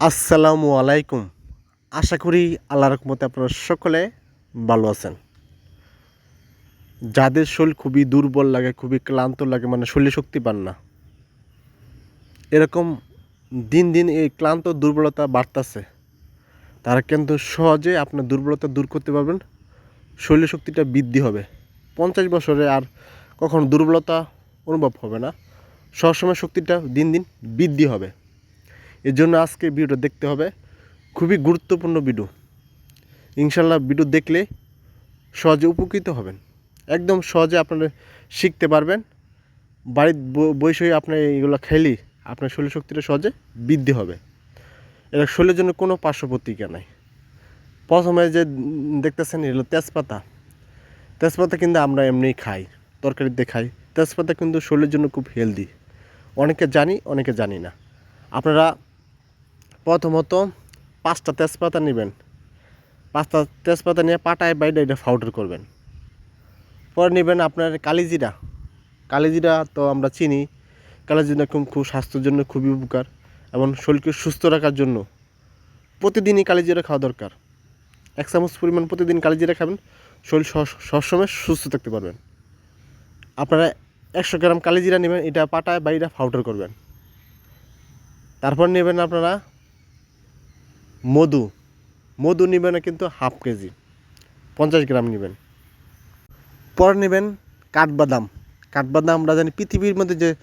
আসসালামু আলাইকুম। আশা করি আল্লাহ রকমতে আপনারা সকলে ভালো আছেন। যাদের শরীর খুবই দুর্বল লাগে, খুবই ক্লান্ত লাগে মানে শরীরে শক্তি পান না। এরকম দিন দিন এই ক্লান্ত দুর্বলতা বাড়তেছে। তারা কিন্তু সহজে আপনার দুর্বলতা দূর করতে পারবেন। শরীর শক্তিটা বৃদ্ধি হবে। পঞ্চাশ বছরে আর কখনো দুর্বলতা অনুভব হবে না। সবসময় শক্তিটা দিন দিন বৃদ্ধি হবে। এর জন্য আজকে ভিডিওটা দেখতে হবে। খুবই গুরুত্বপূর্ণ ভিডিও ইনশাল্লাহ ভিডিও দেখলে সহজে উপকৃত হবেন। একদম সহজে আপনারা শিখতে পারবেন। বাড়ির ব- বসে আপনি এগুলো খেলি আপনার শরীর শক্তিটা সহজে বৃদ্ধি হবে। এটা শরীরের জন্য কোনো পার্শ্ব প্রতিক্রিয়া নাই। প্রথমে যে দেখতেছেন, এগুলো তেজপাতা। তেজপাতা কিন্তু আমরা এমনি খাই, তরকারিতে খাই। তেজপাতা কিন্তু শরীরের জন্য খুব হেলদি অনেকে জানি অনেকে জানি না। আপনারা প্রথমত পাঁচটা তেজপাতা নেবেন। পাঁচটা তেজপাতা নিয়ে পাটায় বাইরে এটা পাউডার করবেন। পরে নেবেন আপনার কালিজিরা কালিজিরা তো আমরা চিনি। কালিজিরা খুব খুব স্বাস্থ্যের জন্য খুবই উপকার এবং শরীরকে সুস্থ রাখার জন্য প্রতিদিনই কালিজিরা খাওয়া দরকার। এক চামচ পরিমাণ প্রতিদিন কালিজিরা খাবেন। শরীর সব- সবসময় সুস্থ থাকতে পারবেন। আপনারা একশো গ্রাম কালিজিরা নেবেন, এটা পাটায় বাইরে পাউডার করবেন। তারপর নেবেন আপনারা মধু। মধু নেবেন কিন্তু হাফ কেজি। পঞ্চাশ গ্রাম নেবেন। পরে নেবেন কাঠবাদাম। কাঠবাদাম আমরা জানি পৃথিবীর মধ্যে যে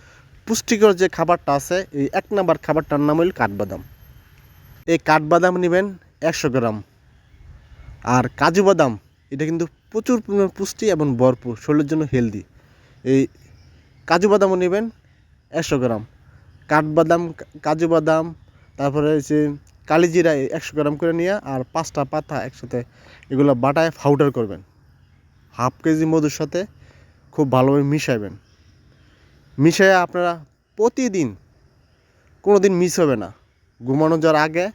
পুষ্টিকর যে খাবারটা আছে, এই এক নাম্বার খাবারটার নাম হইল কাঠবাদাম। এই কাঠবাদাম নেবেন একশো গ্রাম। আর কাজু বাদাম, এটা কিন্তু প্রচুর পরিমাণ পুষ্টি এবং ভরপুর, শরীরের জন্য হেলদি। এই কাজু বাদামও নেবেন একশো গ্রাম। কাঠবাদাম, কাজু বাদাম, তারপরে হচ্ছে কালিজিরা একশো গ্রাম করে নিয়ে আর পাঁচটা পাতা একসাথে এগুলো বাটায় পাউডার করবেন। হাফ কেজি মধুর সাথে খুব ভালোভাবে মিশাবেন মিশিয়ে আপনারা প্রতিদিন কোনো দিন মিস হবে না। ঘুমানো যাওয়ার আগে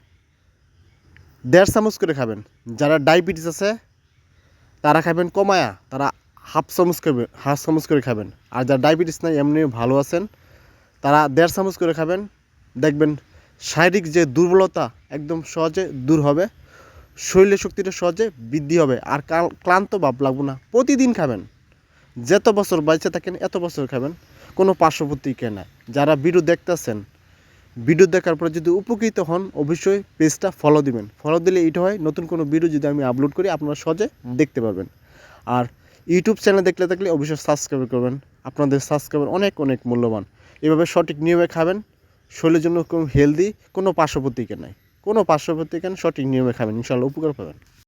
দেড় চামচ করে খাবেন। যারা ডায়াবেটিস আছে, তারা খাবেন কমায়া, তারা হাফ চামচ খাবেন হাফ চামচ করে খাবেন। আর যারা ডায়াবেটিস নাই এমনি ভালো আছেন, তারা দেড় চামচ করে খাবেন। দেখবেন শারীরিক যে দুর্বলতা একদম সহজে দূর হবে, শরীরের শক্তিটা সহজে বৃদ্ধি হবে আর কাল- ক্লান্ত ভাব লাগবে না। প্রতিদিন খাবেন। যত বছর বাইচে থাকেন, এত বছর খাবেন। কোনো পার্শ্ব প্রতিক্রিয়া যারা ভিডিও দেখতেছেন ভিডিও দেখার পরে যদি উপকৃত হন, অবশ্যই পেজটা ফলো দিবেন। ফলো দিলে এটা হয়, নতুন কোনো ভিডিও যদি আমি আপলোড করি, আপনারা সহজে দেখতে পারবেন। আর ইউটিউব চ্যানেল দেখলে থাকলে অবশ্যই সাবস্ক্রাইব করবেন। আপনাদের সাবস্ক্রাইবার অনেক অনেক মূল্যবান। এভাবে সঠিক নিয়মে খাবেন শরীরের জন্য কোনো হেলদি কোনো পার্শ্ব প্রতিক্রিয়া নাই। কোনো পার্শ্ব প্রতিক্রিয়া সঠিক নিয়মে খাবেন, ইনশাল্লাহ উপকার পাবেন।